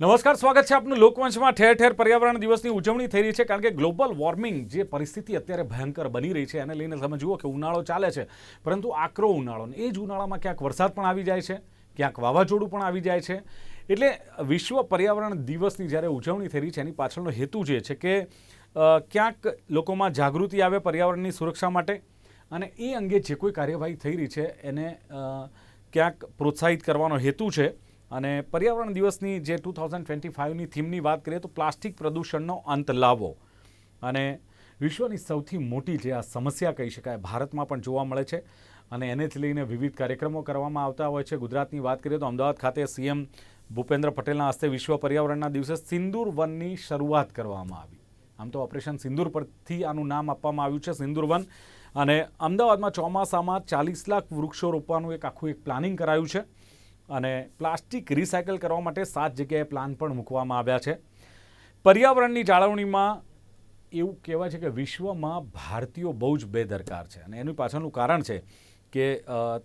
નમસ્કાર, સ્વાગત છે આપનું લોકમંચમાં ઠેર ઠેર પર્યાવરણ દિવસની ઉજવણી થઈ રહી છે કારણ કે ગ્લોબલ વોર્મિંગ જે પરિસ્થિતિ અત્યારે ભયંકર બની રહી છે એને લઈને તમે જુઓ કે ઉનાળો ચાલે છે. પરંતુ આકરો ઉનાળો એ જ ઉનાળામાં ક્યાંક વરસાદ પણ આવી જાય છે, ક્યાંક વાવાઝોડું પણ આવી જાય છે. એટલે વિશ્વ પર્યાવરણ દિવસની જ્યારે ઉજવણી થઈ રહી છે, એની પાછળનો હેતુ જે છે કે ક્યાંક લોકોમાં જાગૃતિ આવે પર્યાવરણની સુરક્ષા માટે અને એ અંગે જે કોઈ કાર્યવાહી થઈ રહી છે એને ક્યાંક પ્રોત્સાહિત કરવાનો હેતુ છે. અને પર્યાવરણ દિવસની જે ટુ થાઉઝન્ડ ટ્વેન્ટી ફાઇવની થીમની વાત કરીએ તો પ્લાસ્ટિક પ્રદૂષણનો અંત લાવો. અને વિશ્વની સૌથી મોટી જે આ સમસ્યા કહી શકાય, ભારતમાં પણ જોવા મળે છે અને એને જ લઈને વિવિધ કાર્યક્રમો કરવામાં આવતા હોય છે. ગુજરાતની વાત કરીએ તો અમદાવાદ ખાતે સીએમ ભૂપેન્દ્ર પટેલના હસ્તે વિશ્વ પર્યાવરણના દિવસે સિંદૂર વનની શરૂઆત કરવામાં આવી. આમ તો ઓપરેશન સિંદૂર પરથી આનું નામ આપવામાં આવ્યું છે, સિંદૂર વન. અને અમદાવાદમાં ચોમાસામાં ચાલીસ લાખ વૃક્ષો રોપવાનું એક આખું એક પ્લાનિંગ કરાયું છે. અને પ્લાસ્ટિક રિસાયકલ કરવા માટે સાત જગ્યાએ પ્લાન પણ મૂકવામાં આવ્યા છે. પર્યાવરણની જાળવણીમાં એવું કહેવાય છે કે વિશ્વમાં ભારતીયો બહુ જ બેદરકાર છે અને એનું પાછળનું કારણ છે કે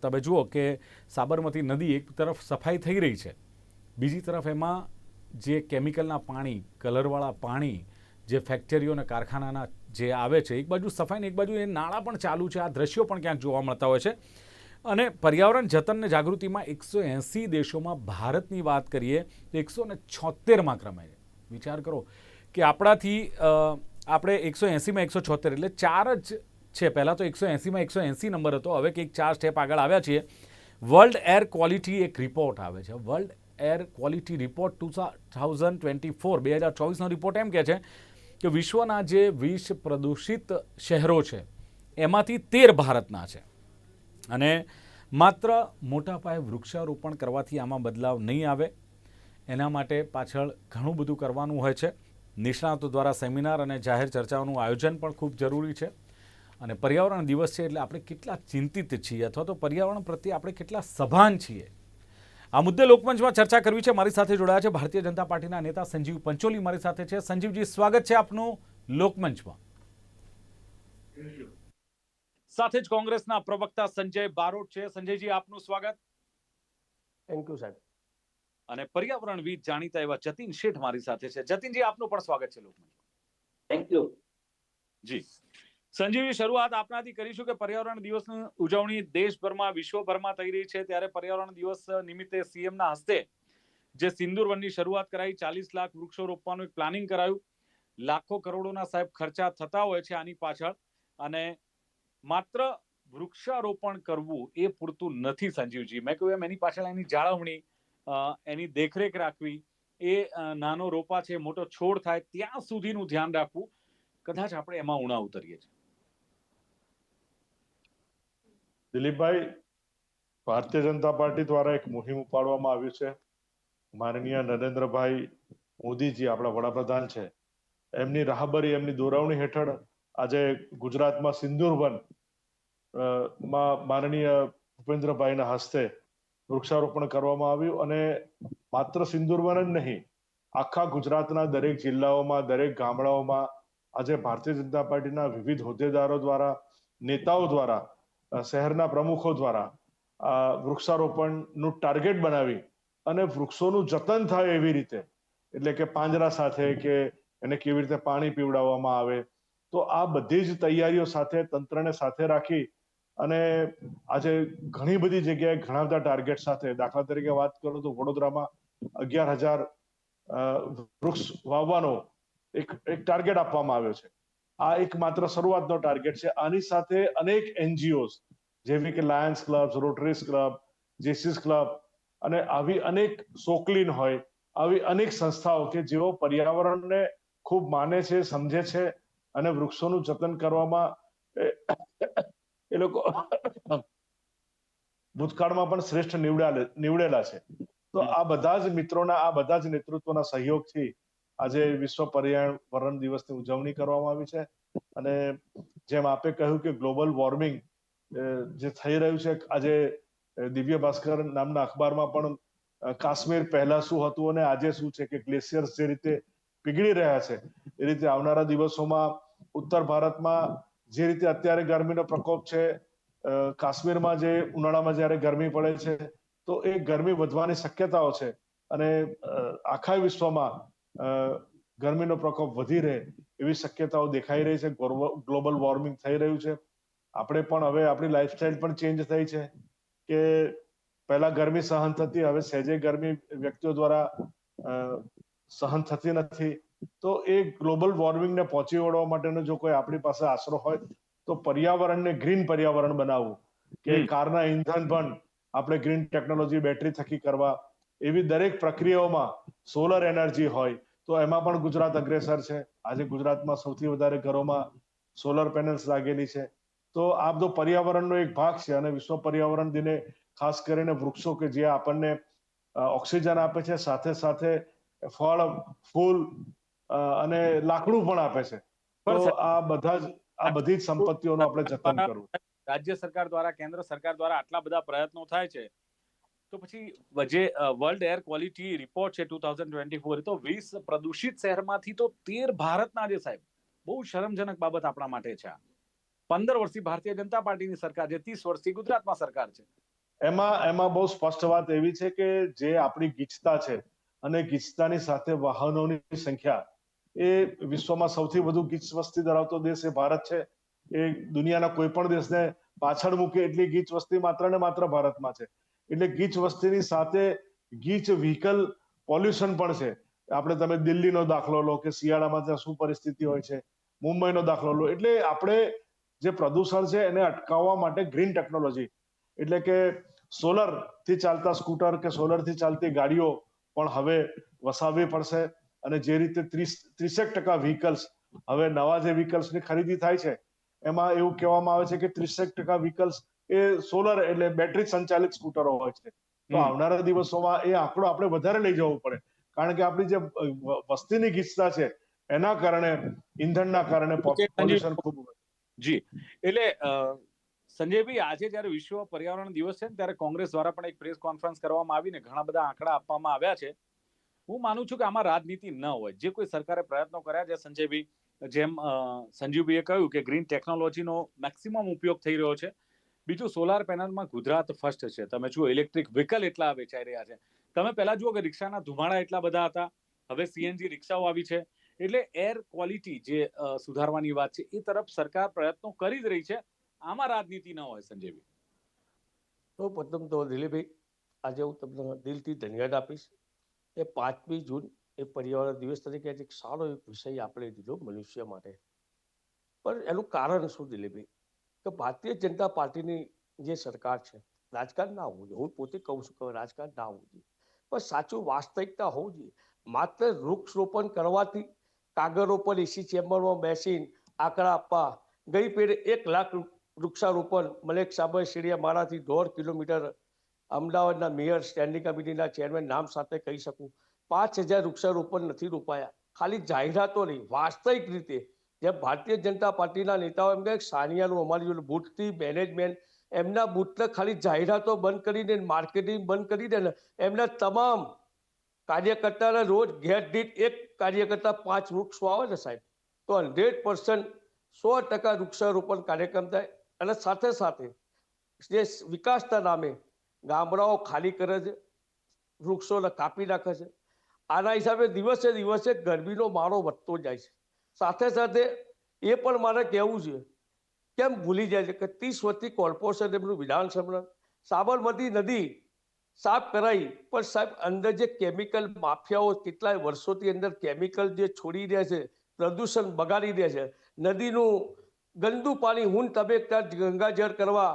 તમે જુઓ કે સાબરમતી નદી એક તરફ સફાઈ થઈ રહી છે. બીજી તરફ એમાં જે કેમિકલના પાણી, કલરવાળા પાણી, જે ફેક્ટરીઓ કારખાનાના જે આવે છે, એક બાજુ સફાઈ ને એક બાજુ એ નાળા પણ ચાલુ છે. આ દ્રશ્યો પણ ક્યાંક જોવા મળતા હોય છે. અને પર્યાવરણ જતનને જાગૃતિમાં એકસો એંસી દેશોમાં ભારતની વાત કરીએ તો એકસો ને છોતેરમાં ક્રમે છે. વિચાર કરો કે આપણાથી આપણે એકસો એંસીમાં એકસો છોતેર એટલે ચાર જ છે. પહેલાં તો એકસો એંસીમાં એકસો એંસી નંબર હતો. હવે કંઈક ચાર સ્ટેપ આગળ આવ્યા છીએ. વર્લ્ડ એર ક્વોલિટી એક રિપોર્ટ આવે છે. World air quality report two thousand twenty four, બે હજાર ચોવીસનો રિપોર્ટ એમ કહે છે કે વિશ્વના જે વીસ પ્રદૂષિત શહેરો છે, એમાંથી તેર ભારતના છે. અને માત્ર મોટા પાયે વૃક્ષારોપણ કરવાથી આમાં બદલાવ નહીં આવે. એના માટે પાછળ ઘણું બધું કરવાનું હોય છે. નિષ્ણાતો દ્વારા સેમિનાર અને જાહેર ચર્ચાઓનું આયોજન પણ ખૂબ જરૂરી છે. અને પર્યાવરણ દિવસ છે એટલે આપણે કેટલા ચિંતિત છીએ અથવા તો પર્યાવરણ પ્રત્યે આપણે કેટલા સભાન છીએ. આ મુદ્દે લોકમંચમાં ચર્ચા કરવી છે. મારી સાથે જોડાયા છે ભારતીય જનતા પાર્ટીના નેતા સંજીવ પંચોલી મારી સાથે છે. સંજીવજી, સ્વાગત છે આપનું લોકમંચમાં. સાથે જ કોંગ્રેસના પ્રવક્તા સંજય બારોટ છે. સંજયજી આપનું સ્વાગત. થેન્ક યુ સાહેબ. અને પર્યાવરણવિદ જાણીતા એવા જતીન શેઠ મારી સાથે છે. જતીનજી આપનું પણ સ્વાગત છે લોકમંચમાં. થેન્ક યુ જી. સંજીવજી શરૂઆત આપનાથી કરીશું કે પર્યાવરણ દિવસની ઉજવણી દેશભરમાં વિશ્વભરમાં થઈ રહી છે. ત્યારે પર્યાવરણ દિવસ નિમિત્તે સીએમના હસ્તે જે સિંદુર વનની શરૂઆત કરાઈ ચાલીસ લાખ વૃક્ષો રોપવાનું એક પ્લાનિંગ કરાયું. લાખો કરોડોના સાહેબ ખર્ચા થતા હોય છે આની પાછળ. અને માત્ર વૃક્ષારોપણ કરવું એ પૂરતું નથી સંજીવજી. મેં કહ્યું એમ, એની પાછળ એની જાળવણી એની દેખરેખ રાખવી, એ નાનો રોપા છે, મોટો છોડ થાય, ત્યાં સુધીનું ધ્યાન રાખવું, કદાચ આપણે એમાં ઉણા ઉતરીએ છીએ. દિલીપભાઈ, ભારતીય જનતા પાર્ટી દ્વારા એક મુહિમ ઉપાડવામાં આવ્યું છે. માનનીય નરેન્દ્રભાઈ મોદીજી આપણા વડાપ્રધાન છે. એમની રાહબરી, એમની દોરવણી હેઠળ આજે ગુજરાતમાં સિંદૂર વનમાં માનનીય ભૂપેન્દ્રભાઈના હસ્તે વૃક્ષારોપણ કરવામાં આવ્યું અને માત્ર સિંદૂર વન જ નહીં, આખા ગુજરાતના દરેક જિલ્લાઓમાં, દરેક ગામડાઓમાં આજે ભારતીય જનતા પાર્ટીના વિવિધ હોદ્દેદારો દ્વારા, નેતાઓ દ્વારા શહેરના પ્રમુખો દ્વારા આ વૃક્ષારોપણનું ટાર્ગેટ બનાવી અને વૃક્ષોનું જતન થાય એવી રીતે, એટલે કે પાંજરા સાથે કે એને કેવી રીતે પાણી પીવડાવવામાં આવે તો આ બધી જ તૈયારીઓ સાથે તંત્રને સાથે રાખી અને આજે ઘણી બધી જગ્યાએ ઘણા બધા ટાર્ગેટ સાથે દાખલા તરીકે વાત કરું તો વડોદરામાં અગિયાર હજાર વૃક્ષ વાવવાનો એક એક ટાર્ગેટ આપવામાં આવ્યો છે. આ એક માત્ર શરૂઆતનો ટાર્ગેટ છે. આની સાથે અનેક એનજીઓઝ જેવી કે Lions club Rotaries club Jaycees club અને આવી અનેક સોકલીન હોય, આવી અનેક સંસ્થાઓ કે જેઓ પર્યાવરણને ખૂબ માને છે, સમજે છે અને વૃક્ષોનું જતન કરવામાં, એ- લોકો ભૂતકાળમાં પણ શ્રેષ્ઠ નીવડેલા છે. તો આ બધા જ મિત્રોના, આ બધા જ નેતૃત્વના સહયોગથી આજે વિશ્વ પર્યાવરણ દિવસની ઉજવણી કરવામાં આવી છે. અને જેમ આપે કહ્યું કે ગ્લોબલ વોર્મિંગ જે થઈ રહ્યું છે, આજે દિવ્ય ભાસ્કર નામના અખબારમાં પણ કાશ્મીર પહેલા શું હતું અને આજે શું છે કે ગ્લેશિયર્સ જે રીતે પીગળી રહ્યા છે. એ રીતે આવનારા દિવસોમાં ઉત્તર ભારતમાં જે રીતે અત્યારે ગરમીનો પ્રકોપ છે કાશ્મીરમાં જે ઉનાળામાં જ્યારે ગરમી પડે છે, તો એ ગરમી વધવાની શક્યતાઓ છે અને આખા વિશ્વમાં ગરમીનો પ્રકોપ વધી રહે એવી શક્યતાઓ દેખાઈ રહી છે. ગ્લોબલ વોર્મિંગ થઈ રહ્યું છે. આપણે પણ હવે આપણી લાઈફસ્ટાઈલ પણ ચેન્જ થઈ છે કે પહેલા ગરમી સહન થતી, હવે સહેજે ગરમી વ્યક્તિઓ દ્વારા સહન થતી નથી. તો એ ગ્લોબલ વોર્મિંગને પહોંચી વળવા માટેનો જો કોઈ આપણી પાસે આશરો હોય તો પર્યાવરણને ગ્રીન પર્યાવરણ બનાવવું. કે કારના ઈંધણ પણ આપણે ગ્રીન ટેકનોલોજી બેટરી થકી કરવા. એવી દરેક પ્રક્રિયાઓમાં સોલર એનર્જી હોય તો એમાં પણ ગુજરાત અગ્રેસર છે. આજે ગુજરાતમાં સૌથી વધારે ઘરોમાં સોલર પેનલ્સ લાગેલી છે. તો આ બધો પર્યાવરણનો એક ભાગ છે અને વિશ્વ પર્યાવરણ દિને ખાસ કરીને વૃક્ષો કે જે આપણને ઓક્સિજન આપે છે સાથે સાથે ફળ ફૂલ અને લાકડું પણ આપે છે. તો આ બધા જ આ બધી જ સંપત્તિઓનું આપણે જતન કરવું. રાજ્ય સરકાર દ્વારા કેન્દ્ર સરકાર દ્વારા આટલા બધા પ્રયત્નો થાય છે. તો પછી જે વર્લ્ડ એર ક્વોલિટી રિપોર્ટ છે ટુ થાઉઝન્ડ ટ્વેન્ટી ફોર તો વીસ પ્રદૂષિત શહેરમાંથી તો તેર ભારતના છે સાહેબ. બહુ શરમજનક બાબત આપણા માટે છે આ. પંદર વર્ષથી ભારતીય જનતા પાર્ટીની સરકાર છે ત્રીસ વર્ષથી ગુજરાતમાં સરકાર છે. એમાં એમાં બહુ સ્પષ્ટ વાત એવી છે કે જે આપણી ગીચતા છે અને ગીચતાની સાથે વાહનોની સંખ્યા. એ વિશ્વમાં સૌથી વધુ ગીચ વસ્તી ધરાવતો દેશ એ ભારત છે. એ દુનિયાના કોઈ પણ દેશને પાછળ મૂકે એટલી ગીચ વસ્તી માત્ર ને માત્ર ભારતમાં છે. એટલે ગીચ વસ્તીની સાથે ગીચ વ્હીકલ પોલ્યુશન પણ છે. આપણે તમે દિલ્હીનો દાખલો લો કે શિયાળામાં ત્યાં શું પરિસ્થિતિ હોય છે, મુંબઈનો દાખલો લો. એટલે આપણે જે પ્રદૂષણ છે એને અટકાવવા માટે ગ્રીન ટેકનોલોજી. એટલે કે સોલરથી ચાલતા સ્કૂટર કે સોલરથી ચાલતી ગાડીઓ પણ હવે વસાવવી પડશે અને જે રીતે ત્રીસ ત્રીસેક ટકા વ્હીકલ્સ હવે નવા જે વ્હીકલ્સની ખરીદી થાય છે એમાં એવું કહેવામાં આવે છે કે ત્રીસેક ટકા વ્હીકલ્સ એ સોલર એટલે બેટરી સંચાલિત સ્કૂટરો હોય છે. તો આવનારા દિવસોમાં એ આંકડો આપણે વધારે લઈ જવો પડે. કારણ કે આપણી જે વસ્તીની ગીચતા છે એના કારણે ઇંધણના કારણે પોલ્યુશન ખૂબ જી. એટલે સંજયભાઈ આજે જ્યારે વિશ્વ પર્યાવરણ દિવસ છે ત્યારે કોંગ્રેસ દ્વારા પણ એક પ્રેસ કોન્ફરન્સ કરવામાં આવીને ઘણા બધા આંકડા આપવામાં આવ્યા છે. હું માનું છું કે આમાં રાજનીતિ ન હોય. જે કોઈ સરકારે પ્રયત્નો કર્યા છે સંજયભાઈ જેમ સંજીવભાઈએ કહ્યું કે ગ્રીન ટેકનોલોજીનો મેક્સિમમ ઉપયોગ થઈ રહ્યો છે. બીજું સોલાર પેનલમાં ગુજરાત ફર્સ્ટ છે. તમે જુઓ ઇલેક્ટ્રિક વ્હીકલ એટલા વેચાઈ રહ્યા છે. તમે પહેલા જુઓ કે રિક્ષાના ધુમાડા એટલા બધા હતા. હવે સીએનજી રિક્ષાઓ આવી છે. એટલે એર ક્વોલિટી જે સુધારવાની વાત છે, એ તરફ સરકાર પ્રયત્નો કરી જ રહી છે. આમાં રાજનીતિ ન હોય સંજયભાઈ તો પ્રથમ તો દિલીપભાઈ, આજે હું તમને દિલથી ધન્યવાદ આપીશ. એ પાંચમી જૂન એ પર્યાવરણ દિવસ તરીકે એક સારો એક વિષય આપણે લીધો મનુષ્ય માટે. પણ એનું કારણ શું દિલીપભાઈ? કે ભારતીય જનતા પાર્ટીની જે સરકાર છે, રાજકારણ ના હોવું જોઈએ. હું પોતે કહું છું કે રાજકારણ ના હોવું જોઈએ. પણ સાચું વાસ્તવિકતા હોવું જોઈએ. માત્ર વૃક્ષરોપણ કરવાથી કાગળો પર એસી ચેમ્બરમાં બેસીને આંકડા આપવા ગઈ પેઢે એક લાખ વૃક્ષારોપણ, મલેક સાબર શેરિયા મારાથી દોઢ કિલોમીટર અમદાવાદના મેયર સ્ટેન્ડિંગ કમિટીના ચેરમેન નામ સાથે કહી શકું. પાંચ હજાર વૃક્ષારોપણ નથી રોપાયા. ખાલી જાહેરાતો નહીં, વાસ્તવિક રીતે. જેમ ભારતીય જનતા પાર્ટીના નેતાઓ એમ કહે સાનિયાનું અમારી જોડે મેનેજમેન્ટ, એમના બૂથને ખાલી જાહેરાતો બંધ કરીને, માર્કેટિંગ બંધ કરી દે ને એમના તમામ કાર્યકર્તાના રોજ ઘેર દીઠ એક કાર્યકર્તા પાંચ વૃક્ષ વાવે ને સાહેબ. તો હંડ્રેડ પર્સન્ટ સો ટકા વૃક્ષારોપણ કાર્યક્રમ થાય. અને સાથે સાથે જે વિકાસના નામે ગામડાઓ ખાલી કરે છે, વૃક્ષોને કાપી નાખે છે. આના હિસાબે દિવસે દિવસે ગરમીનો મારો વધતો જાય છે. સાથે સાથે એ પણ મારે કહેવું છે, કેમ ભૂલી જાય છે કે ત્રીસ વર્ષથી કોર્પોરેશન એમનું વિધાનસભા સાબરમતી નદી સાફ કરાઈ, પણ સાહેબ અંદર જે કેમિકલ માફિયાઓ કેટલાય વર્ષોથી અંદર કેમિકલ જે છોડી રહ્યા છે, પ્રદૂષણ બગાડી રહ્યા છે, નદીનું ગંદુ પાણી હું ત્યાં ગંગાજળ કરવા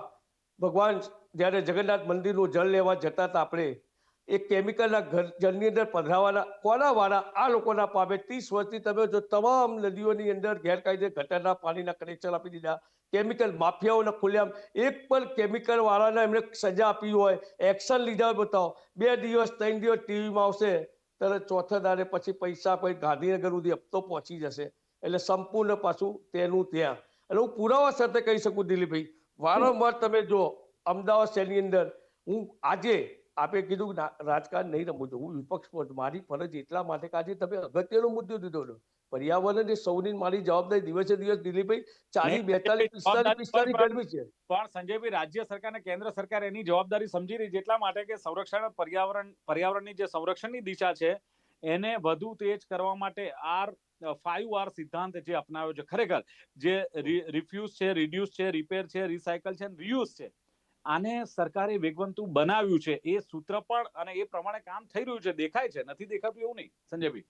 ભગવાન જ્યારે જગન્નાથ મંદિરનું જળ લેવા જતા હતા આપણે એ કેમિકલના ઘર, જળની અંદર પધરાવાના, કોના વાળા આ લોકોના પામે ત્રીસ વર્ષથી તમે જો તમામ નદીઓની અંદર ગેરકાયદે ગટરના પાણીના કનેક્શન આપી દીધા કેમિકલ માફિયાઓને ખુલ્લેઆમ, એક પણ કેમિકલ વાળાને એમને સજા આપી હોય એક્શન લીધા હોય બતાવો. બે દિવસ, ત્રણ દિવસ ટીવીમાં આવશે ત્યારે ચોથા દાડે પછી પૈસા પછી ગાંધીનગર સુધી હપ્તો પહોંચી જશે, એટલે સંપૂર્ણ પાછું તેનું ત્યાં. અને હું પુરાવા સાથે કહી શકું દિલીપભાઈ વારંવાર તમે જો અમદાવાદ શહેરની અંદર હું આજે આપે કીધું રાજકારણ નહીં રમવું છું હું વિપક્ષ મારી ફરજ એટલા માટે કે આજે તમે અગત્યનો મુદ્દો દીધો છે. પર્યાવરણ એ સૌની મારી જવાબદારી દિવસે દિવસ દિલીપભાઈ ચાલીસ બેતાલીસ પિસ્તાલીસ પિસ્તાલીસ ગરમી છે. પણ સંજયભાઈ રાજ્ય સરકાર અને કેન્દ્ર સરકાર એની જવાબદારી સમજી રહી છે એટલા માટે કે સંરક્ષણ પર્યાવરણ પર્યાવરણની જે સંરક્ષણની દિશા છે એને વધુ તેજ કરવા માટે આર ફાઈવ આર સિદ્ધાંત જે અપનાવ્યો છે. ખરેખર જે રિફ્યુઝ છે રિડ્યુસ છે રિપેર છે રિસાયકલ છે રિયુઝ છે આને સરકારે વેગવંતુ બનાવ્યું છે. એ સૂત્ર પણ અને એ પ્રમાણે કામ થઈ રહ્યું છે. દેખાય છે. નથી દેખાતું એવું નહીં સંજયભાઈ?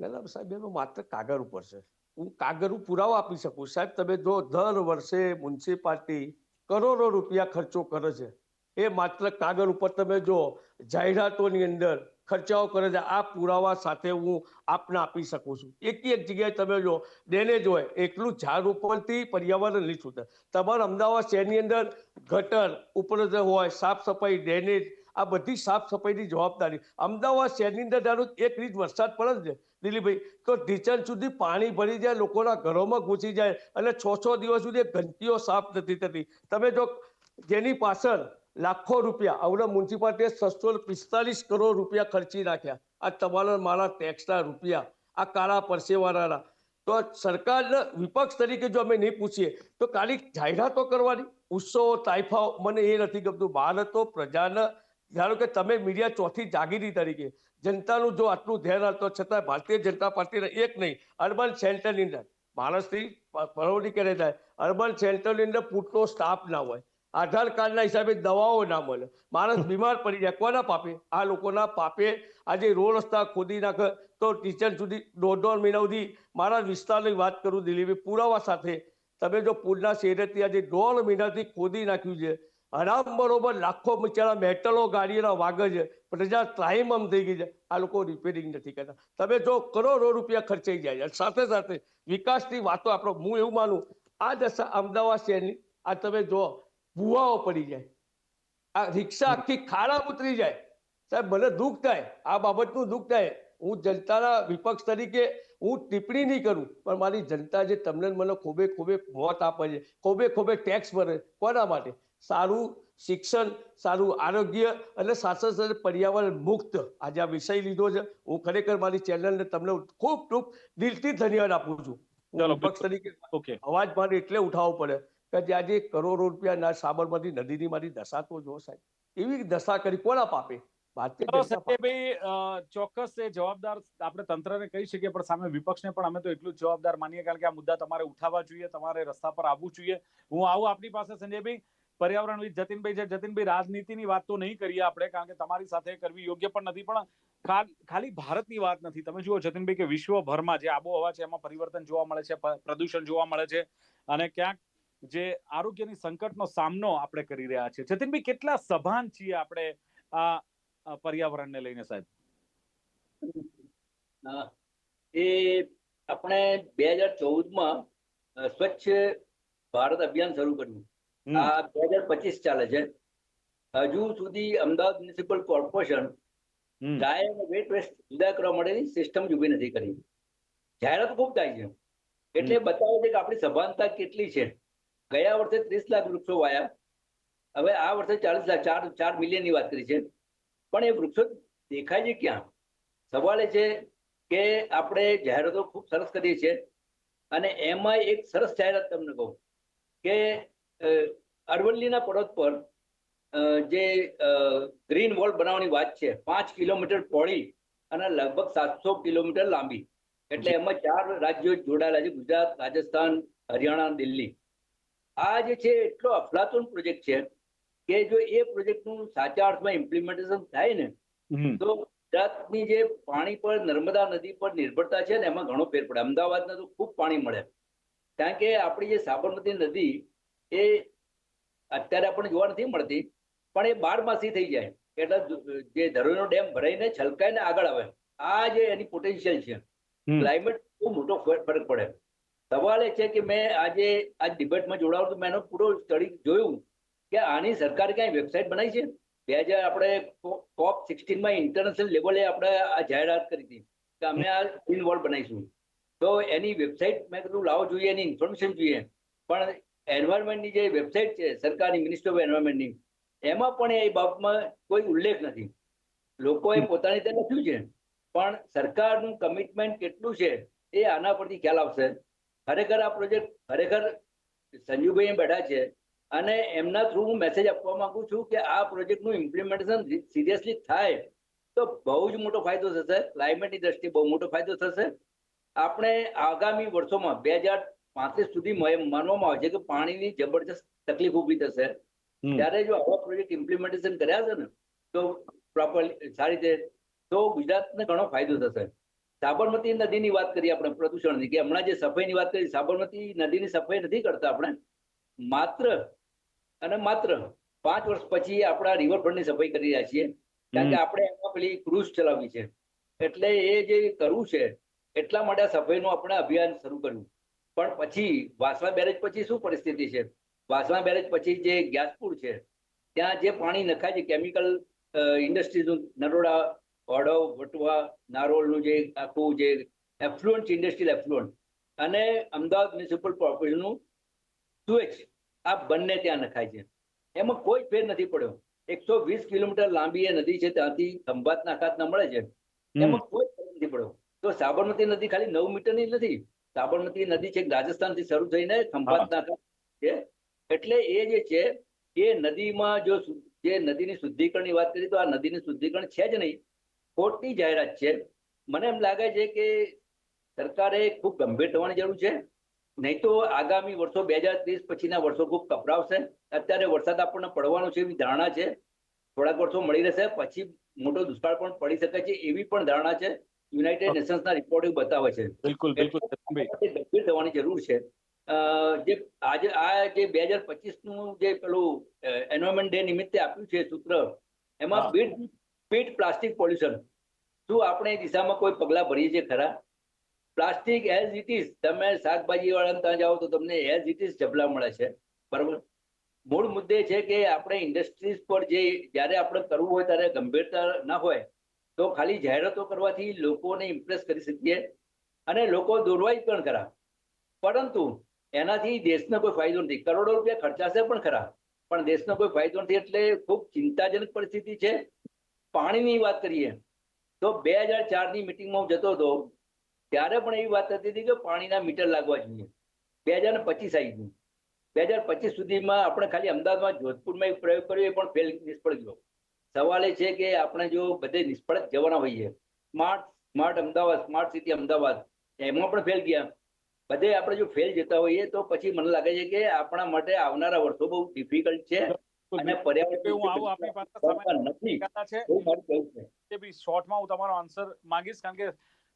ના સાહેબ એનું માત્ર કાગળ ઉપર છે. હું કાગળ પુરાવો આપી શકું. સાહેબ તમે જો દર વર્ષે મ્યુનિસિપાલિટી કરોડો રૂપિયા ખર્ચો કરે છે. એ માત્ર કાગળ ઉપર તમે જો જાહેરાતોની અંદર ખર્ચાઓ કરે છે. આ પુરાવા સાથે હું આપને આપી શકું છું. એક એક જગ્યાએ તમે જો ડેનેજ હોય એટલું ઝાડ રોપણથી પર્યાવરણ નહીં છૂટે તમારા અમદાવાદ શહેરની અંદર ગટર ઉપર હોય સાફ સફાઈ ડ્રેનેજ, આ બધી સાફ સફાઈની જવાબદારી. અમદાવાદ શહેરની અંદર ધારો એક રીત વરસાદ પડે છે. દિલીપભાઈ, તો ઢીચણ સુધી પાણી ભરી જાય, લોકોના ઘરોમાં ઘૂસી જાય અને છ છ દિવસ સુધી ગંદકીઓ સાફ નથી થતી. તમે જો જેની પાછળ લાખો રૂપિયા. આવડા મ્યુનિસિપાલિટીએ છસો પિસ્તાલીસ કરોડ રૂપિયા ખર્ચી નાખ્યા. આ તમારા મારા ટેક્સના રૂપિયા. આ કાળા પરસેવાળાના તો સરકારના વિપક્ષ તરીકે જો અમે નહીં પૂછીએ, તો ખાલી જાહેરાતો કરવાની. ઉત્સવો, તાઇફાઓ, મને એ નથી ગમતું. ભારત પ્રજાને, ધારો કે તમે મીડિયા ચોથી જાગીરી તરીકે, જનતાનું જો આટલું ધ્યાન આપતો છતાં ભારતીય જનતા પાર્ટીના એક નહીં, અર્બન સેન્ટરની અંદર. માણસથી પરવડી કરે જાય અર્બન સેન્ટરની અંદર પૂરતો સ્ટાફ ના હોય. આધાર કાર્ડના હિસાબે દવાઓ ના મળે. માણસ બીમાર પડી જાય. કોના પાપે? આ લોકોના પાપે આજે રોડ રસ્તા ખોદી નાખે તો ટીચર સુધી દોઢ દોઢ મહિના સુધી મારા વિસ્તારની વાત કરું દિલીપી પુરાવા સાથે તમે જો પૂરના શહેરથી આજે દોઢ મહિનાથી ખોદી નાખ્યું છે. હરામ બરોબર લાખો બિચારા મેટલો ગાડીઓના વાગે છે. પ્રજા ત્રાહીમામ થઈ ગઈ છે. આ લોકો રિપેરિંગ નથી કરતા. તમે જો કરોડો રૂપિયા ખર્ચાઈ જાય છે. સાથે સાથે વિકાસની વાતો આપણો હું એવું માનું આ દશા અમદાવાદ શહેરની આ તમે જો ભૂવાઓ પડી જાય. આ રિક્ષા આખી ખાડા ઉતરી જાય. સાહેબ મને દુઃખ થાય. આ બાબતનું દુઃખ થાય. હું જનતાના વિપક્ષ તરીકે હું ટિપ્પણી નહીં કરું પણ મારી જનતા જે તમને મને ખોબે ખોબે મોત આપે છે ખોબે ખોબે ટેક્સ ભરે કોના માટે? સારું શિક્ષણ સારું આરોગ્ય અને શાસન સાથે પર્યાવરણ મુક્ત. આજે આ વિષય લીધો છે. હું ખરેખર મારી ચેનલને તમને ખૂબ ખૂબ દિલથી ધન્યવાદ આપું છું. વિપક્ષ તરીકે અવાજ મારે એટલે ઉઠાવવો પડે. કે જે આજે કરોડો રૂપિયાના સાબરમતી નદીની મારી દશા તો જો સાહેબ. એવી દશા કરી કોના પાપે? ચોક્કસ એ જવાબદાર આપણે તંત્રને કહી શકીએ પણ સામે વિપક્ષને પણ અમે તો એટલું જ જવાબદાર માનીએ કારણ કે આ મુદ્દા તમારે ઉઠાવવા જોઈએ તમારે રસ્તા પર આવવું જોઈએ. હું આવું આપની પાસે સંજયભાઈ. પર્યાવરણવિદ જતીનભાઈ છે. જતિનભાઈ રાજનીતિની વાત તો નહીં કરીએ આપણે કારણ કે તમારી સાથે કરવી યોગ્ય પણ નથી પણ ખાલી ભારતની વાત નથી. તમે જુઓ જતીનભાઈ કે વિશ્વભરમાં જે આબોહવા છે એમાં પરિવર્તન જોવા મળે છે પ્રદૂષણ જોવા મળે છે અને ક્યાંક જે આરોગ્યની સંકટનો સામનો આપણે કરી રહ્યા છીએ. જતીનભાઈ કેટલા સભાન છીએ આપણે આ પર્યાવરણને લઈને સાહેબ? એ આપણે બે હજાર ચૌદમાં સ્વચ્છ ભારત અભિયાન શરૂ કર્યું. આ બે હજાર પચીસ ચાલે છે. હજુ સુધી અમદાવાદ મ્યુનિસિપલ કોર્પોરેશન. ગાય અને વેટ વેસ્ટ જુદા કરવા માટેની સિસ્ટમ જ ઊભી નથી કરી. જાહેરાત ખૂબ થાય છે. એટલે બતાવે છે કે આપણી સભાનતા કેટલી છે. ગયા વર્ષે ત્રીસ લાખ વૃક્ષો વાયા. હવે આ વર્ષે ચાલીસ લાખ ચાર ચાર મિલિયનની વાત કરી છે. પણ એ વૃક્ષો દેખાય છે ક્યાં? સવાલ એ છે કે આપણે જાહેરાતો ખૂબ સરસ કરીએ છીએ અને એમાં એક સરસ જાહેરાત તમને કહું કે અરવલ્લીના પર્વત પર જે ગ્રીન વોલ બનાવવાની વાત છે પાંચ કિલોમીટર પહોળી અને લગભગ સાતસો કિલોમીટર લાંબી. એટલે એમાં ચાર રાજ્યો જોડાયેલા છે ગુજરાત રાજસ્થાન હરિયાણા દિલ્હી. આ જે છે એટલો અફલાતુન પ્રોજેક્ટ છે કે જો એ પ્રોજેક્ટનું સાચા અર્થમાં ઇમ્પ્લિમેન્ટેશન થાય ને. તો ગુજરાતની જે પાણી પર નર્મદા નદી પર નિર્ભરતા છે ને એમાં ઘણો ફેર પડે. અમદાવાદને તો ખૂબ પાણી મળે. કારણ કે આપણી જે સાબરમતી નદી એ અત્યારે આપણને જોવા નથી મળતી પણ એ બારમાસી થઈ જાય. એટલે જે ધરોઈનો ડેમ ભરાઈને છલકાઈને આગળ આવે. આ જે એની પોટેન્શિયલ છે. ક્લાઇમેટ બહુ મોટો ફર- ફરક પડે. સવાલ એ છે કે મેં આજે આ ડિબેટમાં જોડાવું તો મેં એનો પૂરો સ્ટડી જોયું કે આની સરકારે ક્યાંય વેબસાઇટ બનાવી છે? બે હજાર આપણે કોપ સિક્સટીનમાં ઇન્ટરનેશનલ લેવલે આપણે આ જાહેરાત કરી હતી કે અમે આ ગ્રીન વોલ બનાવીશું. તો એની વેબસાઇટ મેં કીધું લાવો જોઈએ, એની ઇન્ફોર્મેશન જોઈએ. પણ એન્વાયરમેન્ટની જે વેબસાઇટ છે, સરકારની મિનિસ્ટર ઓફ એન્વાયરમેન્ટની એમાં પણ એ બાબતમાં કોઈ ઉલ્લેખ નથી. લોકોએ પોતાની રીતે લખ્યું છે? પણ સરકારનું કમિટમેન્ટ કેટલું છે એ આના પરથી ખ્યાલ આવશે. ખરેખર આ પ્રોજેક્ટ ખરેખર સંજુભાઈ બેઠા છે અને એમના થ્રુ હું મેસેજ આપવા માંગુ છું કે આ પ્રોજેક્ટનું ઇમ્પ્લિમેન્ટેશન સિરિયસલી થાય તો બહુ જ મોટો ફાયદો થશે ક્લાઇમેટની દ્રષ્ટિએ બહુ મોટો ફાયદો થશે. આપણે આગામી વર્ષોમાં બે હજાર પાંત્રીસ સુધી માનવામાં આવે છે કે પાણીની જબરજસ્ત તકલીફ ઊભી થશે. ત્યારે જો આવા પ્રોજેક્ટ ઇમ્પ્લિમેન્ટેશન કર્યા છે ને તો પ્રોપર સારી રીતે તો ગુજરાતને ઘણો ફાયદો થશે. સાબરમતી નદીની વાત કરીએ આપણે પ્રદૂષણની કે હમણાં જે સફાઈની વાત કરી સાબરમતી નદીની સફાઈ નથી કરતા આપણે. માત્ર અને માત્ર પાંચ વર્ષ પછી આપણા રિવરફ્રન્ટની સફાઈ કરી રહ્યા છીએ. કારણ કે આપણે એમાં પેલી ક્રુઝ ચલાવી છે. એટલે એ જે કરવું છે એટલા માટે આ સફાઈનું આપણે અભિયાન શરૂ કર્યું. પણ પછી વાસણા બેરેજ પછી શું પરિસ્થિતિ છે? વાસણા બેરેજ પછી જે ગ્યાસપુર છે ત્યાં જે પાણી નખાય છે કેમિકલ ઇન્ડસ્ટ્રીઝનું નરોડા ઓડવ વટવા નારોલનું જે આખું જે એફ્લુઅન્ટ ઇન્ડસ્ટ્રીયલ એફ્લુઅન્ટ અને અમદાવાદ મ્યુનિસિપલ કોર્પોરેશનનું સુએચ આ બંને ત્યાં નખાય છે. એમાં કોઈ ફેર નથી પડ્યો. એકસો વીસ કિલોમીટર લાંબી એ નદી છે ત્યાંથી ખંભાત નાખાત મળે છે. એમાં કોઈ ફેર નથી પડ્યો. તો સાબરમતી નદી ખાલી નવ મીટરની નથી. સાબરમતી નદી છે રાજસ્થાનથી શરૂ થઈને ખંભાત નાખાત છે. એટલે એ જે છે એ નદીમાં જો જે નદીની શુદ્ધિકરણની વાત કરી તો આ નદીની શુદ્ધિકરણ છે જ નહીં. ખોટી જાહેરાત છે. મને એમ લાગે છે કે સરકારે ખૂબ ગંભીર થવાની જરૂર છે. નહીં તો આગામી વર્ષો બે હજાર ત્રીસ પછીના વર્ષો ખૂબ કપરાવશે. અત્યારે વરસાદ આપણને પડવાનો છે એવી ધારણા છે. થોડાક વર્ષો મળી રહેશે પછી મોટો દુષ્કાળ પણ પડી શકે છે એવી પણ ધારણા છે. યુનાઇટેડ નેશન્સના રિપોર્ટ એવું બતાવે છે. બિલકુલ બિલકુલ ગંભીર થવાની જરૂર છે. જે આજે આ જે બે હજાર પચીસનું જે પેલું એન્વાયરમેન્ટ ડે નિમિત્તે આપ્યું છે સૂત્ર એમાં હા. Beat plastic pollution. શું આપણે એ દિશામાં કોઈ પગલાં ભરીએ છીએ ખરા? પ્લાસ્ટિક એઝ ઇટ ઇઝ તમે શાકભાજી વાળા ત્યાં જાઓ તો તમને એઝ ઇટ ઇઝ જબલા મળે છે. બરાબર? મૂળ મુદ્દે છે કે આપણે ઇન્ડસ્ટ્રીઝ પર જે જ્યારે આપણે કરવું હોય ત્યારે ગંભીરતા ના હોય, તો ખાલી જાહેરાતો કરવાથી લોકોને ઇમ્પ્રેસ કરી શકીએ અને લોકો દોરવાય પણ ખરા. પરંતુ એનાથી દેશને કોઈ ફાયદો નથી. કરોડો રૂપિયા ખર્ચાશે પણ ખરા. પણ દેશનો કોઈ ફાયદો નથી એટલે ખૂબ ચિંતાજનક પરિસ્થિતિ છે. પાણીની વાત કરીએ, તો બે હજાર ચારની મિટિંગમાં જતો હતો, ત્યારે પણ એવી વાત થતી હતી કે પાણીના મીટર લાગવા જોઈએ. બે હજાર પચીસ આવી ગયું. બે હજાર પચીસ સુધીમાં આપણે ખાલી અમદાવાદમાં જોધપુરમાં એક પ્રયોગ કર્યો, એ પણ ફેલ નિષ્ફળ ગયો. સવાલ એ છે કે આપણે જો બધે નિષ્ફળ જ જવાના હોઈએ smart smart Ahmedabad smart city Ahmedabad, એમાં પણ ફેલ ગયા. બધે આપણે જો ફેલ જતા હોઈએ તો પછી મને લાગે છે કે આપણા માટે આવનારા વર્ષો બહુ ડિફિકલ્ટ છે. અને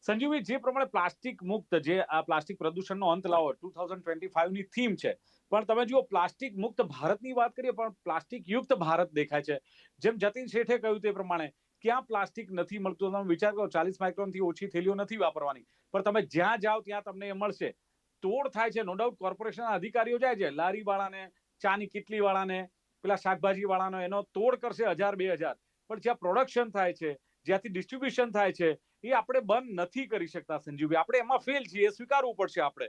સંજીવભાઈ જે પ્રમાણે પ્લાસ્ટિક મુક્ત જે આ પ્લાસ્ટિક પ્રદૂષણનો અંત લાવો ટુ થાઉઝન્ડ ટ્વેન્ટી ફાઈવની થીમ છે. પણ તમે જુઓ પ્લાસ્ટિક મુક્ત ભારતની વાત કરીએ પણ પ્લાસ્ટિક યુક્ત ભારત દેખાય છે. જેમ જતીન શેઠે કહ્યું તે પ્રમાણે ક્યાં પ્લાસ્ટિક નથી મળતું? તમે વિચાર કરો ચાલીસ માઇક્રોનથી ઓછી થેલીઓ નથી વાપરવાની. પણ તમે જ્યાં જાઓ ત્યાં તમને એ મળશે. તોડ થાય છે નો ડાઉટ કોર્પોરેશનના અધિકારીઓ જાય છે. લારી વાળાને ચાની કિટલી વાળાને પેલા શાકભાજી વાળાનો એનો તોડ કરશે હજાર બે હજાર. પણ જ્યાં પ્રોડક્શન થાય છે જ્યાંથી ડિસ્ટ્રીબ્યુશન થાય છે એ આપણે બંધ નથી કરી શકતા સંજીવભાઈ. આપણે એમાં ફેલ છીએ સ્વીકારવું પડશે આપણે.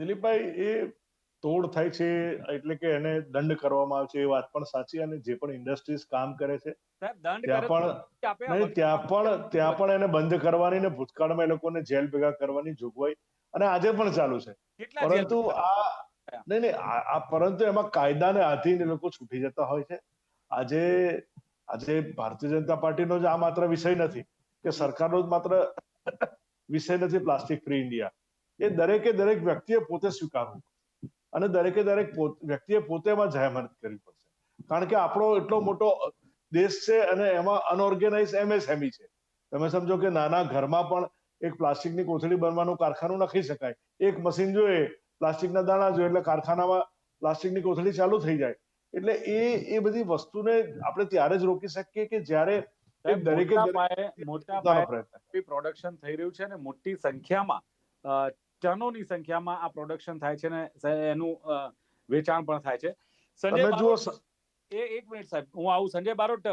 દિલીપભાઈ એ તોડ થાય છે એટલે કે એને દંડ કરવામાં આવે છે એ વાત પણ સાચી અને જે પણ ઇન્ડસ્ટ્રીઝ કામ કરે છે ત્યાં પણ ત્યાં પણ ત્યાં પણ એને બંધ કરવાની ને ભૂતકાળમાં એ લોકોને જેલ ભેગા કરવાની જોગવાઈ. અને આજે પણ ચાલુ છે. પરંતુ આ નહીં નહીં, આ પરંતુ એમાં કાયદાને આધીન એ લોકો છૂટી જતા હોય છે. આજે આજે ભારતીય જનતા પાર્ટીનો જ આ માત્ર વિષય નથી કે સરકારનો જ માત્ર વિષય નથી પ્લાસ્ટિક ફ્રી ઇન્ડિયા. એ દરેકે દરેક વ્યક્તિએ પોતે સ્વીકારવું અને દરેકે દરેક વ્યક્તિએ પોતે એમાં જહેમત કરવી પડશે. કારણ કે આપણો એટલો મોટો દેશ છે અને એમાં અનઓર્ગેનાઇઝ એમએસએમઈ છે. તમે સમજો કે નાના ઘરમાં પણ એક પ્લાસ્ટિકની કોથળી બનવાનું કારખાનું નાખી શકાય. એક મશીન જોઈએ પ્લાસ્ટિકના દાણા જોઈએ એટલે કારખાનામાં પ્લાસ્ટિકની કોથળી ચાલુ થઈ જાય. એટલે એ એ બધી વસ્તુને આપણે ત્યારે જ રોકી શકીએ કે જ્યારે દરેકે મોટા પાયે પ્રોડક્શન થઈ રહ્યું છે અને મોટી સંખ્યામાં ટનોની સંખ્યામાં આ પ્રોડક્શન થાય છે ને એનું વેચાણ પણ થાય છે. સંજય જુઓ એ એક મિનિટ સાહેબ હું આવું સંજય બારોટ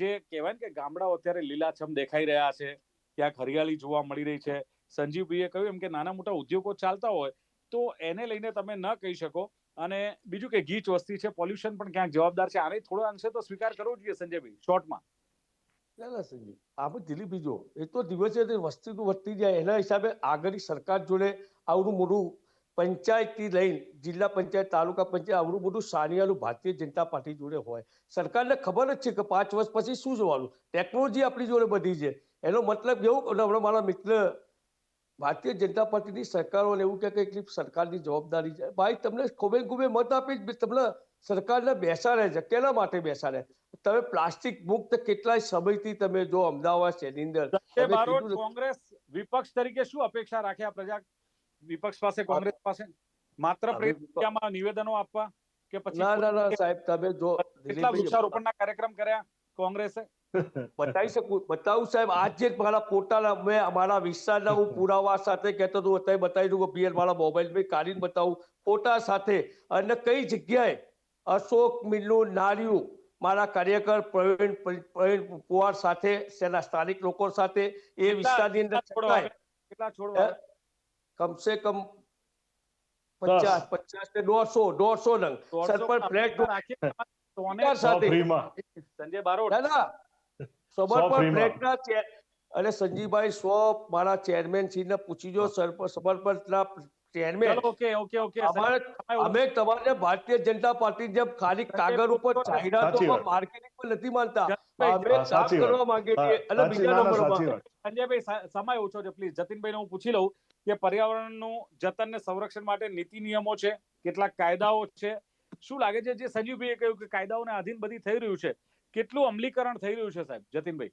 જે કહેવાય ને કે ગામડાઓ અત્યારે લીલાછમ દેખાઈ રહ્યા છે ક્યાંક હરિયાળી જોવા મળી રહી છે. સંજીવભાઈએ કહ્યું એમ કે નાના મોટા ઉદ્યોગો ચાલતા હોય તો એને લઈને તમે ન કહી શકો. અને બીજું કે ગીચ વસ્તી છે પોલ્યુશન પણ ક્યાંક જવાબદાર છે, આને થોડો અંશે તો સ્વીકાર કરવો જોઈએ સંજયભાઈ શોર્ટમાં ના ના સંજીવ આપણે દિલીપભાઈ જો એ તો દિવસે વસ્તીનું વધતી જાય, એના હિસાબે આગળની સરકાર જોડે આવડું મોટું પંચાયતથી લઈને જિલ્લા પંચાયત, તાલુકા પંચાયત, આવડું મોટું સાનિયાનું ભારતીય જનતા પાર્ટી જોડે હોય. સરકારને ખબર જ છે કે પાંચ વર્ષ પછી શું જોવાનું ટેકનોલોજી આપણી જોડે બધી છે. એનો મતલબ એવું હમણાં મારા મિત્ર ભારતીય જનતા પાર્ટીની સરકારોને એવું કે એટલી સરકારની જવાબદારી છે. ભાઈ તમને ખોબે ખોબે મત આપી જ તમને સરકારને બેસાડે છે. કેના માટે બેસાડે? તમે પ્લાસ્ટિક મુક્ત કેટલાય સમયથી તમે જો અમદાવાદ શહેરની અંદર કોંગ્રેસ વિપક્ષ તરીકે શું અપેક્ષા રાખે આ પ્રજા વિપક્ષ પાસે કોંગ્રેસ પાસે? માત્ર હવે પ્રેસ વિપક્ષ- મીડિયામાં નિવેદનો આપવા કે પછી ના ના ના સાહેબ તમે જો કેટલા વૃક્ષારોપણના કાર્યક્રમ કર્યા કોંગ્રેસે? બતાવી શકું બતાવું સાહેબ આજ જે મારા પોતાના મેં અમારા વિસ્તારના હું પુરાવા સાથે કહેતો હતો અત્યારે બતાવી દઉં પીએલ મારા મોબાઈલમાં કાઢીને બતાવું ફોટા સાથે અને કઈ જગ્યાએ અશોક મિલનું નાર્યું મારા કાર્યકર પ્રવીણ પ્રવીણ કુમાર સાથે તેના સ્થાનિક લોકો સાથે એ વિસ્તારની અંદર કેટલા છોડ છતાંય વાવ્યા? કેટલા છોડ હે? વાવ્યા? કમસે કમ પચાસ પચાસ ને દોઢસો દોઢસો નંગ દોઢસો સરપંચ પણ ફ્લેટ રાખીએ તોને વિચાર સાથે ફ્રીમાં સંજય બારોટ ના ના સમર્પણ. ફ્લેટના અને સંજીવભાઈ સો મારા ચેરમેન શ્રીને પૂછી જો સમર્પણના ચેરમેન. ઓકે ઓકે ઓકે અમે તમારે ભારતીય જનતા પાર્ટી જેમ ખાલી કાગળ ઉપર જાહેરાતો માર્કેટિંગ પર નથી માનતા. અમે હા, કામ કરવા માંગીએ છીએ. અને બીજા ના, ના, નંબરમાં. સાચી વાત. સંજયભાઈ સમય ઓછો છે. પ્લીઝ જતીનભાઈને હું પૂછી લઉં કે પર્યાવરણનું જતન ને સંરક્ષણ માટે નીતિ નિયમો છે કેટલાક કાયદાઓ છે. શું લાગે છે? જે સંજીવભાઈએ કહ્યું કે કાયદાઓને આધીન બધી થઈ રહ્યું છે. કેટલું અમલીકરણ થઈ રહ્યું છે સાહેબ? જતીનભાઈ.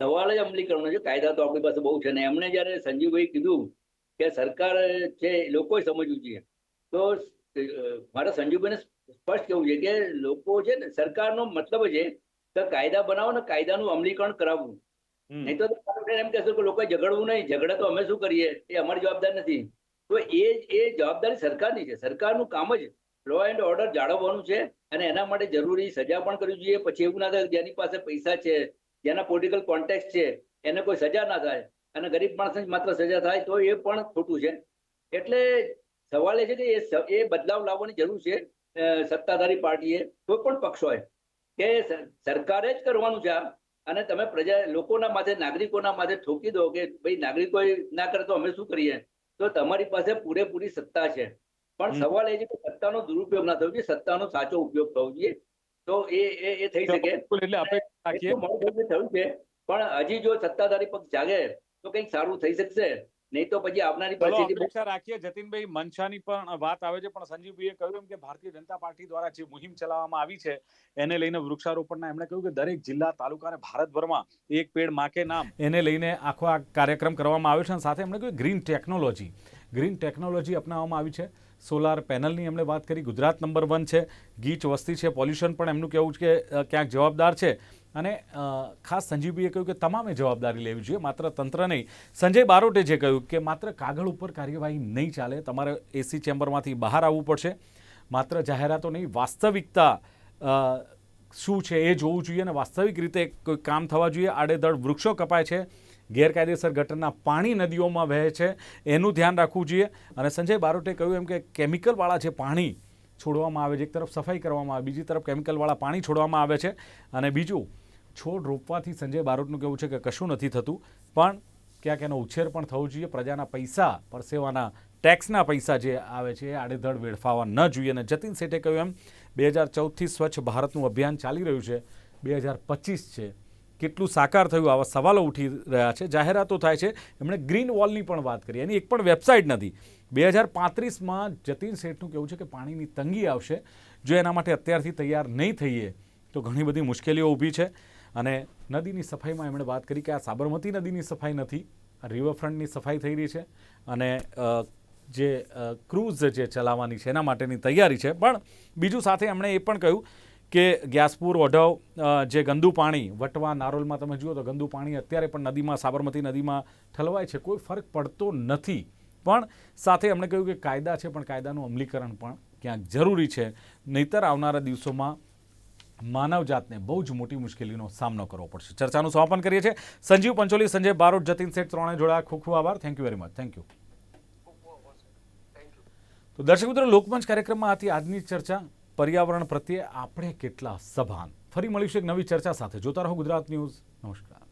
સવાલ જ અમલીકરણ છે. કાયદા તો આપણી પાસે બહુ છે ને એમણે જયારે સંજીવભાઈ કીધું કે સરકાર છે લોકોએ સમજવું જોઈએ તો મારા સંજીવભાઈને સ્પષ્ટ કેવું છે કે લોકો છે ને સરકારનો મતલબ છે કે કાયદા બનાવો ને કાયદાનું અમલીકરણ કરાવવું. નહીં તો એમ કહેશો કે લોકોએ ઝઘડવું નહીં ઝઘડા તો અમે શું કરીએ? એ અમારી જવાબદારી નથી. તો એ એ જવાબદારી સરકારની છે. સરકારનું કામ જ લો એન્ડ ઓર્ડર જાળવવાનું છે અને એના માટે જરૂરી સજા પણ કરવી જોઈએ. પછી એવું ના થાય જેની પાસે પૈસા છે, જેના પોલિટિકલ કોન્ટેક્ટ છે, એને કોઈ સજા ના થાય અને ગરીબ માણસને માત્ર સજા થાય તો એ પણ ખોટું છે. એટલે સવાલ એ છે કે એ એ બદલાવ લાવવાની જરૂર છે સત્તાધારી પાર્ટીએ, કોઈ પણ પક્ષ હોય, કે સરકારે જ કરવાનું છે અને તમે પ્રજા, લોકોના માથે, નાગરિકોના માથે ઠોકી દો કે ભાઈ નાગરિકો ના કરે તો અમે શું કરીએ? તો તમારી પાસે પૂરેપૂરી સત્તા છે. પણ સવાલ એ છે કે સત્તાનો દુરુપયોગ ના થવો જોઈએ સત્તાનો સાચો ઉપયોગ થવો જોઈએ. તો એ એ એ થઈ શકે. એટલે આપણે થયું છે. પણ હજી જો સત્તાધારી પક્ષ જાગે તો કંઈક સારું થઈ શકશે. નહીં તો પછી આવનારી પરિસ્થિતિ રાખીએ. જતીનભાઈ મનસાની પણ વાત આવે છે પણ સંજીવભાઈએ કહ્યું એમ કે ભારતીય જનતા પાર્ટી દ્વારા જે મુહિમ ચલાવવામાં આવી છે એને લઈને વૃક્ષારોપણના એમણે કહ્યું કે દરેક જિલ્લા તાલુકા અને ભારતભરમાં એક પેડ માકે નામ. એને લઈને આખો આ કાર્યક્રમ કરવામાં આવ્યો છે અને સાથે એમણે કહ્યું ગ્રીન ટેકનોલોજી ગ્રીન ટેકનોલોજી અપનાવવામાં આવી છે. સોલાર પેનલની એમણે વાત કરી. ગુજરાત નંબર વન છે. ગીચ વસ્તી છે. પોલ્યુશન પણ એમનું કહેવું છે કે ક્યાંક જવાબદાર છે. અને ખાસ સંજીવભાઈએ કહ્યું કે તમામે જવાબદારી લેવી જોઈએ. માત્ર તંત્ર નહીં. સંજય બારોટે જે કહ્યું કે, માત્ર કાગળ ઉપર કાર્યવાહી નહીં ચાલે. તમારે એસી ચેમ્બરમાંથી બહાર આવવું પડશે. માત્ર જાહેરાતો નહીં, વાસ્તવિકતા શું છે એ જોવું જોઈએ અને વાસ્તવિક રીતે કોઈ કામ થવા જોઈએ. આડેધડ વૃક્ષો કપાય છે. ગેરકાયદેસર ગટરના પાણી નદીઓમાં વહે છે. એનું ધ્યાન રાખવું જોઈએ. અને સંજય બારોટે કહ્યું એમ કે કેમિકલવાળા જે પાણી છોડવામાં આવે છે, એક તરફ સફાઈ કરવામાં આવે, બીજી તરફ કેમિકલવાળા પાણી છોડવામાં આવે છે. અને બીજું, છોડ રોપવાથી સંજય બારોટનું કહેવું છે કે કશું નથી થતું. પણ ક્યાંક એનો ઉછેર પણ થવો જોઈએ. પ્રજાના પૈસા પરસેવાના ટેક્સના પૈસા જે આવે છે, એ આડેધડ વેડફાવા ન જોઈએ. અને જતીન શેઠે કહ્યું એમ, બે હજાર ચૌદથી સ્વચ્છ ભારતનું અભિયાન ચાલી રહ્યું છે. બે હજાર પચીસ છે. કેટલું સાકાર થયું આવા સવાલો ઉઠી રહ્યા છે. જાહેરાતો થાય છે. એમણે ગ્રીન વોલની પણ વાત કરી. એની એક પણ વેબસાઇટ નથી. બે હજાર પાંત્રીસમાં જતીન શેઠનું કહેવું છે કે પાણીની તંગી આવશે. જો એના માટે અત્યારથી તૈયાર નહીં થઈએ, તો ઘણી બધી મુશ્કેલીઓ ઊભી છે. અને નદીની સફાઈમાં એમણે વાત કરી કે આ સાબરમતી નદીની સફાઈ નથી. રિવરફ્રન્ટની સફાઈ થઈ રહી છે. અને જે ક્રૂઝ જે ચલાવવાની છે, એના માટેની તૈયારી છે. પણ બીજું સાથે એમણે એ પણ કહ્યું કે ગ્યાસપુર ઓઢવ જે ગંદુ પાણી વટવા નારોલમાં તમે જુઓ તો ગંદુ પાણી અત્યારે પણ નદીમાં સાબરમતી નદીમાં ઠલવાય છે. કોઈ ફરક પડતો નથી. પણ સાથે એમણે કહ્યું કે કાયદા છે પણ કાયદાનું અમલીકરણ પણ ક્યાંક જરૂરી છે. નહીતર આવનારા દિવસોમાં માનવજાતને બહુ જ મોટી મુશ્કેલીનો સામનો કરવો પડશે. ચર્ચાનું સમાપન કરીએ છીએ. સંજીવ પંચોલી સંજય બારોટ જતીન શેઠ ત્રણે જોડા ખૂબ ખૂબ આભાર. Thank you very much thank you તો દર્શક મિત્રો લોકમંચ કાર્યક્રમમાં હતી આજની ચર્ચા. પર્યાવરણ પ્રત્યે આપણે કેટલા સભાન? ફરી મળીશું એક નવી ચર્ચા સાથે. જોતા રહો ગુજરાત ન્યૂઝ. નમસ્કાર.